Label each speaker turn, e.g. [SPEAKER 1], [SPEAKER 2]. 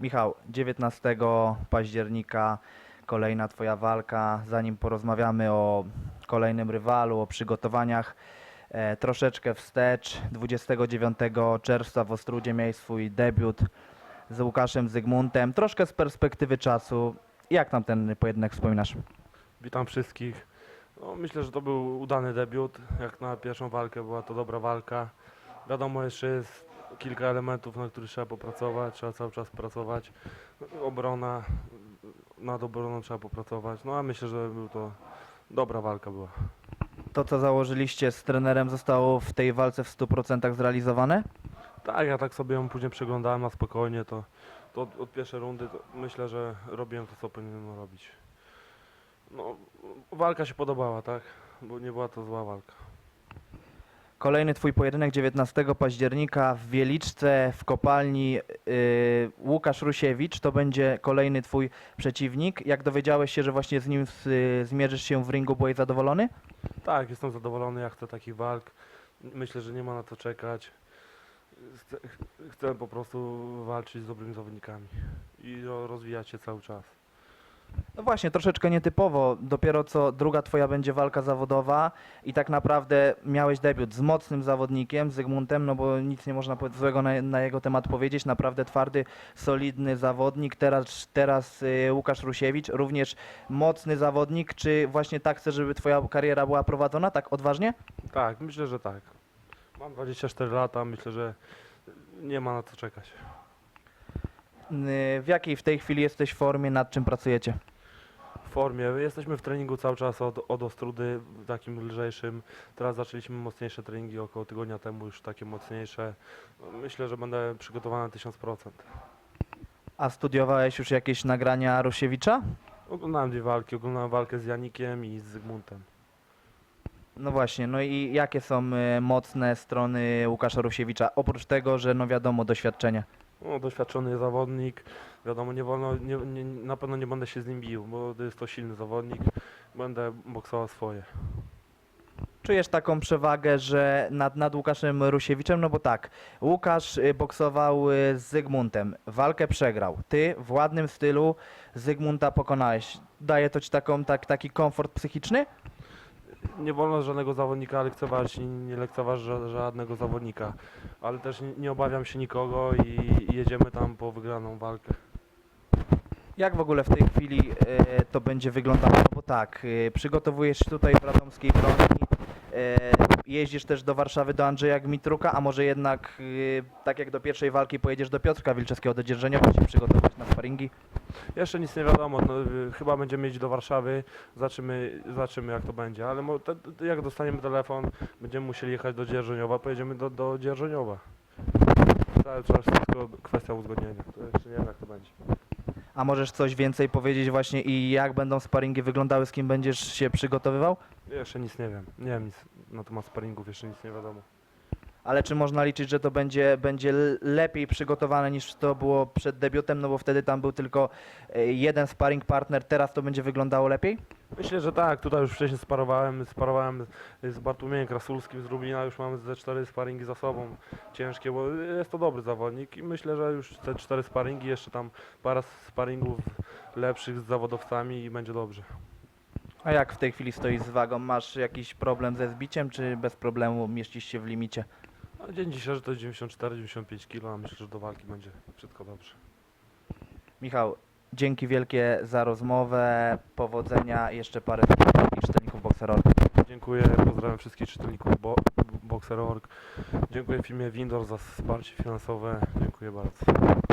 [SPEAKER 1] Michał, 19 października kolejna Twoja walka. Zanim porozmawiamy o kolejnym rywalu, o przygotowaniach, e, troszeczkę wstecz. 29 czerwca w Ostrudzie miałeś swój debiut z Łukaszem Zygmuntem. Troszkę z perspektywy czasu. Jak tam ten pojedynek wspominasz?
[SPEAKER 2] Witam wszystkich. No, myślę, że to był udany debiut. Jak na pierwszą walkę była to dobra walka. Wiadomo, jeszcze jest kilka elementów, na których trzeba popracować. Trzeba cały czas pracować. Obrona, nad obroną trzeba popracować. No a myślę, że był to dobra walka była.
[SPEAKER 1] To, co założyliście z trenerem, zostało w tej walce w 100% zrealizowane?
[SPEAKER 2] Tak, ja tak sobie ją później przeglądałem na spokojnie, to, to od, od pierwszej rundy to myślę, że robiłem to, co powinienem robić. No, walka się podobała, tak? Bo nie była to zła walka.
[SPEAKER 1] Kolejny twój pojedynek 19 października w Wieliczce w kopalni yy, Łukasz Rusiewicz to będzie kolejny twój przeciwnik. Jak dowiedziałeś się, że właśnie z nim y, zmierzysz się w ringu, byłeś zadowolony?
[SPEAKER 2] Tak, jestem zadowolony, ja chcę takich walk. Myślę, że nie ma na to czekać. Chcę, ch- chcę po prostu walczyć z dobrymi zawodnikami i ro- rozwijać się cały czas.
[SPEAKER 1] No właśnie, troszeczkę nietypowo. Dopiero co druga twoja będzie walka zawodowa i tak naprawdę miałeś debiut z mocnym zawodnikiem, Zygmuntem, no bo nic nie można złego na, na jego temat powiedzieć. Naprawdę twardy, solidny zawodnik. Teraz, teraz y, Łukasz Rusiewicz, również mocny zawodnik. Czy właśnie tak chcesz, żeby twoja kariera była prowadzona tak odważnie?
[SPEAKER 2] Tak, myślę, że tak. Mam 24 lata, myślę, że nie ma na co czekać.
[SPEAKER 1] Y, W jakiej w tej chwili jesteś formie, nad czym pracujecie?
[SPEAKER 2] W formie. Jesteśmy w treningu cały czas od, od ostrudy, takim lżejszym. Teraz zaczęliśmy mocniejsze treningi około tygodnia temu, już takie mocniejsze. No, Myślę, że będę przygotowany na 1000%.
[SPEAKER 1] A studiowałeś już jakieś nagrania Rusiewicza?
[SPEAKER 2] Oglądałem dwie walki, oglądałem walkę z Janikiem i z Zygmuntem.
[SPEAKER 1] No właśnie, no i jakie są y, mocne strony Łukasza Rusiewicza? Oprócz tego, że no wiadomo, doświadczenie.
[SPEAKER 2] No, doświadczony zawodnik, wiadomo, nie wolno, nie, nie, na pewno nie będę się z nim bił, bo jest to silny zawodnik, będę boksował swoje.
[SPEAKER 1] Czujesz taką przewagę, że nad, nad Łukaszem Rusiewiczem? No bo tak, Łukasz y, boksował y, z Zygmuntem, walkę przegrał. Ty w ładnym stylu Zygmunta pokonałeś. Daje to ci taką, tak, taki komfort psychiczny?
[SPEAKER 2] Nie wolno żadnego zawodnika lekceważyć, nie, nie lekceważ ża- żadnego zawodnika, ale też nie, obawiam się nikogo i, i jedziemy tam po wygraną walkę.
[SPEAKER 1] Jak w ogóle w tej chwili e, to będzie wyglądało? No bo tak, e, przygotowujesz się tutaj w radomskiej broni, e, jeździsz też do Warszawy do Andrzeja Gmitruka, a może jednak tak jak do pierwszej walki pojedziesz do Piotrka Wilczewskiego do Dzierżeniowa się przygotować na sparingi?
[SPEAKER 2] Jeszcze nic nie wiadomo, no, y, chyba będziemy mieć do Warszawy, zobaczymy, zobaczymy jak to będzie, ale mo, te, te, jak dostaniemy telefon, będziemy musieli jechać do Dzierżoniowa, pojedziemy do, do Dzierżoniowa. Cały czas tylko kwestia uzgodnienia, to jeszcze nie wiem jak to będzie.
[SPEAKER 1] A możesz coś więcej powiedzieć właśnie i jak będą sparingi wyglądały, z kim będziesz się przygotowywał?
[SPEAKER 2] Jeszcze nic nie wiem, nie wiem nic na temat sparingów, jeszcze nic nie wiadomo.
[SPEAKER 1] Ale czy można liczyć, że to będzie, będzie lepiej przygotowane niż to było przed debiutem, no bo wtedy tam był tylko e, jeden sparring partner, teraz to będzie wyglądało lepiej?
[SPEAKER 2] Myślę, że tak, tutaj już wcześniej sparowałem, sparowałem z Bartłomiejem Krasulskim z Lublina, już mamy ze cztery sparingi za sobą ciężkie, bo jest to dobry zawodnik i myślę, że już te cztery sparingi, jeszcze tam parę sparingów lepszych z zawodowcami i będzie dobrze.
[SPEAKER 1] A jak w tej chwili stoisz z wagą? Masz jakiś problem ze zbiciem, czy bez problemu mieścisz się w limicie?
[SPEAKER 2] No, dzień dzisiejszy to jest 94-95 kg, a myślę, że do walki będzie wszystko dobrze.
[SPEAKER 1] Michał, dzięki wielkie za rozmowę, powodzenia, jeszcze parę takich czytelników Boxeror.
[SPEAKER 2] Dziękuję, pozdrawiam wszystkich czytelników bo Boxer.org. Dziękuję firmie Windor za wsparcie finansowe. Dziękuję bardzo.